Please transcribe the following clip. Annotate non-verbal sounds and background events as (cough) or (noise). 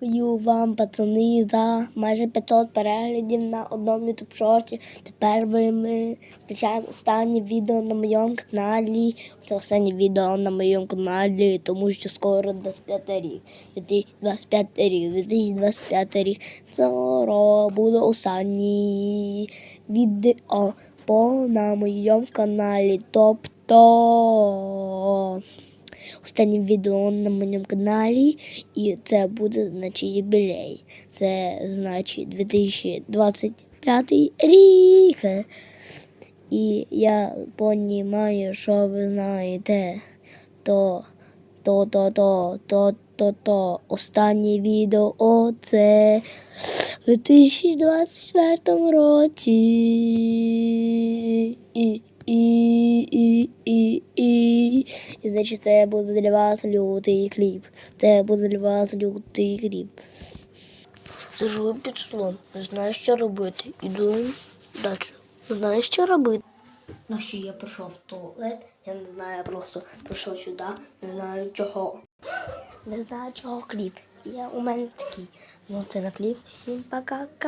Дякую вам, пацани, за майже 500 переглядів на одному ютуб шорті. Тепер ви ми зустрічаємо останнє відео на моєму каналі. Це останнє відео на моєму каналі, тому що скоро 25 рік. 2025 рік, 2025 рік. Скоро буде останнє відео по на моєму каналі. Тобто останнє відео на моєму каналі, і це буде значить юбілей. Це значить 2025 рік. І я понімаю, що ви знаєте, то, то, то, то, то, то, то, останнє відео це в 2024 році. Значить, це буде для вас лютий кліп. Це буде для вас лютий кліп. Сижу під столом, не знаю, що робити. Іду далі. Не знаю, що робити. Ну що я прийшов в туалет, я не знаю, я просто прийшов сюди, не знаю чого. (gasps) Не знаю чого кліп. Я у мене такий. Ну це на кліп. Всім пока.